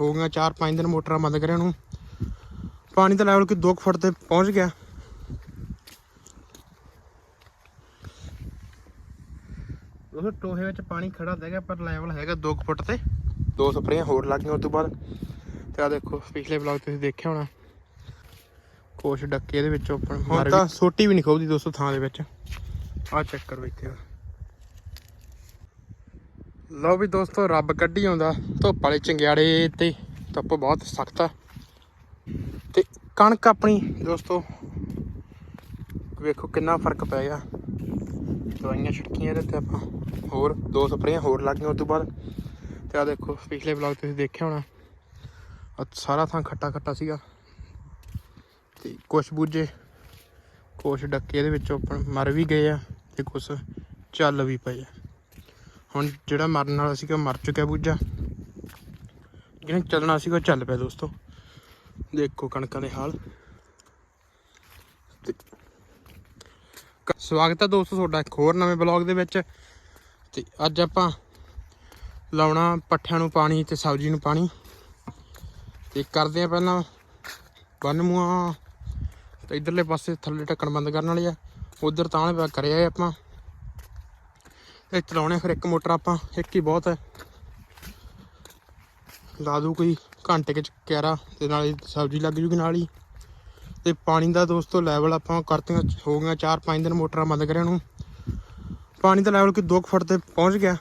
ਹੋ ਗਈਆਂ 4-5 ਦਿਨ ਮੋਟਰਾਂ ਬੰਦ ਕਰਿਆ ਨੂੰ ਪਾਣੀ ਦਾ ਲੈਵਲ ਕਿ 2 ਫੁੱਟ ਤੇ ਪਹੁੰਚ ਗਿਆ। ਉਹ ਟੋਹੇ ਵਿੱਚ ਪਾਣੀ ਖੜਾ ਹੈਗਾ ਪਰ ਲੈਵਲ ਹੈਗਾ 2 ਫੁੱਟ ਤੇ। ਦੋ ਸਪਰੇਆਂ ਹੋਰ ਲੱਗ ਗਈਆਂ ਉਸ ਤੋਂ ਬਾਅਦ। ਤੇ ਆ ਦੇਖੋ ਪਿਛਲੇ ਵਲੌਗ ਤੁਸੀਂ ਦੇਖਿਆ ਹੋਣਾ। ਕੁਛ ਡੱਕੇ ਇਹਦੇ ਵਿੱਚੋਂ ਆਪਣ ਹੁਣ ਤਾਂ ਸੋਟੀ ਵੀ ਨਹੀਂ ਖੋਬਦੀ ਦੋਸਤੋ ਥਾਂ ਦੇ ਵਿੱਚ। ਆ ਚੈੱਕ ਕਰੋ ਇੱਥੇ। ਲਓ ਵੀ ਦੋਸਤੋ, ਰੱਬ ਕੱਢੀ ਆਉਂਦਾ। ਧੁੱਪ ਵਾਲੇ ਚੰਗਿਆੜੇ ਤੇ ਧੁੱਪ ਬਹੁਤ ਸਖਤ ਆ। ਤੇ ਕਣਕ ਆਪਣੀ, ਦੋਸਤੋ, ਵੇਖੋ ਕਿੰਨਾ ਫ਼ਰਕ ਪੈ ਗਿਆ। ਦਵਾਈਆਂ ਛਿੜਕੀਆਂ ਇਹਦੇ ਤੇ ਆਪਾਂ। ਹੋਰ, ਦੋ ਸਪਰੇਆਂ ਹੋਰ ਲੱਗ ਗਈਆਂ ਉਸ ਤੋਂ ਬਾਅਦ। ਤੇ ਆ ਦੇਖੋ, ਪਿਛਲੇ ਵਲੌਗ ਤੁਸੀਂ ਦੇਖਿਆ ਹੋਣਾ। ਆ ਸਾਰਾ ਥਾਂ ਖੱਟਾ ਖੱਟਾ ਸੀਗਾ। ਤੇ ਕੁਛ ਬੂਝੇ, ਕੁਛ ਡੱਕੇ ਇਹਦੇ ਵਿੱਚੋਂ ਆਪਣ ਮਰ ਵੀ ਗਏ ਆ ਤੇ ਕੁਛ ਚੱਲ ਵੀ ਪਏ ਆ। ਹੁਣ ਜਿਹੜਾ ਮਰਨ ਵਾਲਾ ਸੀਗਾ ਮਰ ਚੁੱਕਿਆ ਬੂਝਾ। ਜਿਹਨੇ ਚੱਲਣਾ ਸੀਗਾ ਉਹ ਚੱਲ ਪਿਆ ਦੋਸਤੋ। ਦੇਖੋ ਕਣਕਾਂ ਦੇ ਹਾਲ। ਤੇ ਕ- ਸਵਾਗਤ ਹੈ ਦੋਸਤੋ ਤੁਹਾਡਾ ਇੱਕ ਹੋਰ ਨਵੇਂ ਬਲੌਗ ਦੇ ਵਿੱਚ। ਤੇ ਅੱਜ ਆਪਾਂ ਲਾਉਣਾ ਪੱਠਿਆਂ ਨੂੰ ਪਾਣੀ ਤੇ ਸਬਜ਼ੀ ਨੂੰ ਪਾਣੀ। ਤੇ ਕਰਦੇ ਆ ਪਹਿਲਾਂ ਬੰਨ ਮੂਆ ਤੇ ਇਧਰਲੇ ਪਾਸੇ ਥੱਲੇ ਢੱਕਣ ਬੰਦ ਕਰਨ ਵਾਲੇ ਆ। ਉਧਰ ਤਾਂ ਪਿਆ, ਕਰਿਆ ਆ ਆਪਾਂ। ਤੇ ਚਲਾਉਣੇ ਫਿਰ ਇੱਕ ਮੋਟਰ ਆਪਾਂ, ਇੱਕ ਹੀ ਬਹੁਤ ਹੈ। ਲਾ ਦੂ ਕੋਈ ਘੰਟੇ ਕੁ ਚ ਕਿਆਰਾ ਤੇ ਨਾਲ ਸਬਜ਼ੀ ਲੱਗ ਜੂਗੀ ਨਾਲ ਹੀ। ਤੇ ਪਾਣੀ ਦਾ ਦੋਸਤੋ ਲੈਵਲ ਆਪਾਂ ਕਰਤੀਆਂ, ਹੋ ਗਈਆਂ 4-5 ਦਿਨ ਮੋਟਰਾਂ ਬੰਦ ਕਰਿਆ ਨੂੰ। ਪਾਣੀ ਦਾ ਲੈਵਲ ਕਿ 2 ਫੁੱਟ ਤੇ ਪਹੁੰਚ ਗਿਆ।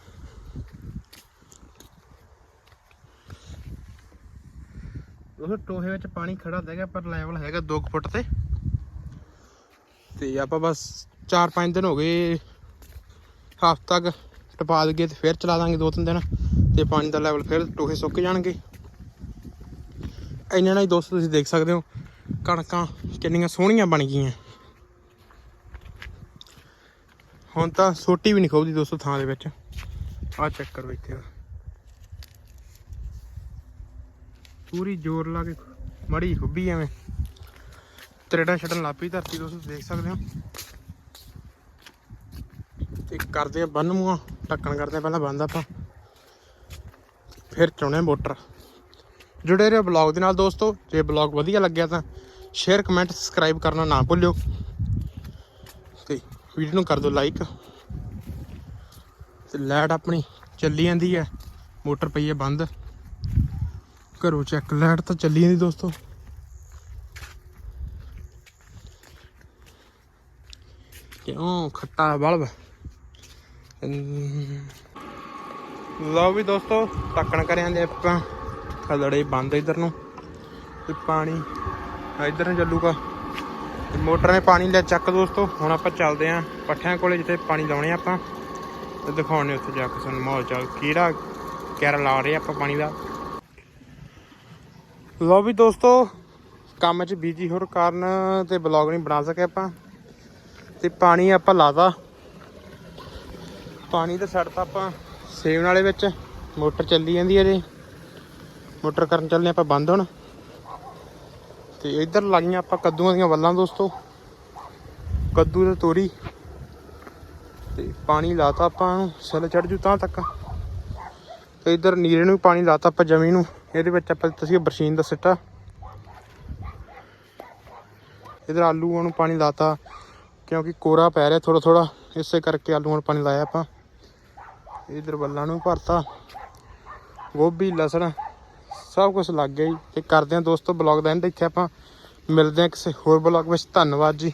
ਉਹ ਟੋਹੇ ਵਿੱਚ ਪਾਣੀ ਖੜਾ ਹੈਗਾ ਪਰ ਲੈਵਲ ਹੈਗਾ 2 ਫੁੱਟ ਤੇ। ਤੇ ਆਪਾਂ ਬਸ 4-5 ਦਿਨ ਹੋ ਗਏ ਹਫ਼ਤਾ ਤੱਕ ਟਪਾ ਦਈਏ ਤੇ ਫਿਰ ਚਲਾ ਦਾਂਗੇ ਦੋ ਤਿੰਨ ਦਿਨ ਤੇ ਪਾਣੀ ਦਾ ਲੈਵਲ ਫਿਰ ਟੋਹੇ ਸੁੱਕ ਜਾਣਗੇ। ਇੰਨਾ ਨਾਲ ਹੀ ਦੋਸਤੋ ਤੁਸੀਂ ਦੇਖ ਸਕਦੇ ਹੋ ਕਣਕਾਂ ਕਿੰਨੀਆਂ ਸੋਹਣੀਆਂ ਬਣ ਗਈਆਂ। ਹੁਣ ਤਾਂ ਸੋਟੀ ਵੀ ਨਹੀਂ ਖੋਬਦੀ ਦੋਸਤੋ ਥਾਂ ਦੇ ਵਿੱਚ। ਆਹ ਚੈੱਕ ਕਰੋ ਇੱਥੇ ਪੂਰੀ ਜ਼ੋਰ ਲਾ ਕੇ ਮੜੀ ਖੁੱਬੀ ਐਵੇਂ। ਤਰੇੜਾ ਛੱਡਣ ਲੱਗ ਧਰਤੀ ਦੋਸਤੋ, ਦੇਖ ਸਕਦੇ ਹੋ। ਤੇ ਕਰਦੇ ਆ ਬੰਨ ਮੂਆ ਢੱਕਣ ਕਰਦੇ ਆ ਪਹਿਲਾਂ ਬੰਦ ਆਪਾਂ। ਫਿਰ ਚੁਣੇ ਮੋਟਰ। ਜੁੜੇ ਰਹੋ ਬਲੌਗ ਦੇ ਨਾਲ ਦੋਸਤੋ, ਜੇ ਬਲੌਗ ਵਧੀਆ ਲੱਗਿਆ ਤਾਂ ਸ਼ੇਅਰ ਕਮੈਂਟ ਸਬਸਕ੍ਰਾਈਬ ਕਰਨਾ ਨਾ ਭੁੱਲਿਓ। ਤੇ ਵੀਡੀਓ ਨੂੰ ਕਰ ਦਿਓ ਲਾਈਕ ਤੇ ਲਾਈਟ ਆਪਣੀ ਚੱਲੀ ਜਾਂਦੀ ਹੈ, ਮੋਟਰ ਪਈ ਹੈ ਬੰਦ। ਘਰੋਂ ਚੈੱਕ, ਲਾਈਟ ਤਾਂ ਚੱਲੀ ਜਾਂਦੀ ਦੋਸਤੋ। ਕਿਉਂ ਖੱਟਾ ਬਲਬ? ਲਓ ਵੀ ਦੋਸਤੋ ਟੱਕਣ ਕਰਿਆਂ ਦੇ ਆਪਾਂ। ਖਲੜੇ ਬੰਦ ਇਧਰ ਨੂੰ। ਤੇ ਪਾਣੀ ਇਧਰ ਨੂੰ ਚੱਲੂਗਾ। ਤੇ ਮੋਟਰ ਨੇ ਪਾਣੀ ਲੈ ਚੱਕ ਦੋਸਤੋ। ਹੁਣ ਆਪਾਂ ਚੱਲਦੇ ਆਂ ਪੱਠਿਆਂ ਕੋਲੇ ਜਿੱਥੇ ਪਾਣੀ ਲਾਉਣੇ ਆਪਾਂ। ਤੇ ਦਿਖਾਉਣੇ ਉੱਥੇ ਜਾ ਕੇ ਸਾਨੂੰ ਮਾਹੌਲ ਚਾਲ। ਕਿਹੜਾ ਕੈਰ ਲਾ ਰਹੇ ਆਪਾਂ ਪਾਣੀ ਦਾ। ਲਓ ਵੀ ਦੋਸਤੋ, ਕੰਮ 'ਚ ਬੀਜੀ ਹੋਰ ਕਾਰਨ ਤੇ ਬਲੌਗ ਨਹੀਂ ਬਣਾ ਸਕੇ ਆਪਾਂ। ਤੇ ਪਾਣੀ ਆਪਾਂ ਲਾਤਾ ਪਾਣੀ ਤਾਂ ਛੱਡਤਾ ਆਪਾਂ ਸੇਵਨ ਵਾਲੇ ਵਿੱਚ ਮੋਟਰ ਚੱਲੀ ਜਾਂਦੀ ਹੈ ਜੀ। ਮੋਟਰ ਕਰਨ ਚੱਲਨੇ ਆਪਾਂ ਬੰਦ ਹੁਣ। ਤੇ ਇੱਧਰ ਲਾਈਆਂ ਆਪਾਂ ਕੱਦੂਆਂ ਦੀਆਂ ਵੱਲਾਂ ਦੋਸਤੋ। ਕੱਦੂ ਤੇ ਤੋਰੀ। ਤੇ ਪਾਣੀ ਲਾਤਾ ਆਪਾਂ ਨੂੰ ਸਿਲ ਚੜ ਜੂ ਤਾਂ ਤੱਕ। ਤੇ ਇੱਧਰ ਨੀਰੇ ਨੂੰ ਵੀ ਪਾਣੀ ਲਾਤਾ ਆਪਾਂ ਜਮੀ ਨੂੰ। ਇਹਦੇ ਵਿੱਚ ਆਪਾਂ ਤੁਸੀਂ ਬਰਸੀਨ ਦਾ ਸਿੱਟਾ। ਇਧਰ ਆਲੂਆਂ ਨੂੰ ਪਾਣੀ ਲਾਤਾ, ਕਿਉਂਕਿ ਕੋਰਾ ਪੈ ਰਿਹਾ ਥੋੜਾ ਥੋੜਾ ਇਸੇ ਕਰਕੇ ਆਲੂਆਂ ਨੂੰ ਪਾਣੀ ਲਾਇਆ ਆਪਾਂ। ਇਧਰ ਬੱਲਾਂ ਨੂੰ ਭਰਤਾ, ਗੋਭੀ, ਲਸਣ, ਸਭ ਕੁਝ ਲੱਗ ਗਿਆ ਜੀ। ਤੇ ਕਰਦੇ ਹਾਂ ਦੋਸਤੋ ਬਲੌਗ ਦਾ ਐਂਡ ਇੱਥੇ ਆਪਾਂ ਮਿਲਦੇ ਹਾਂ ਕਿਸੇ ਹੋਰ ਬਲੌਗ ਵਿੱਚ। ਧੰਨਵਾਦ ਜੀ।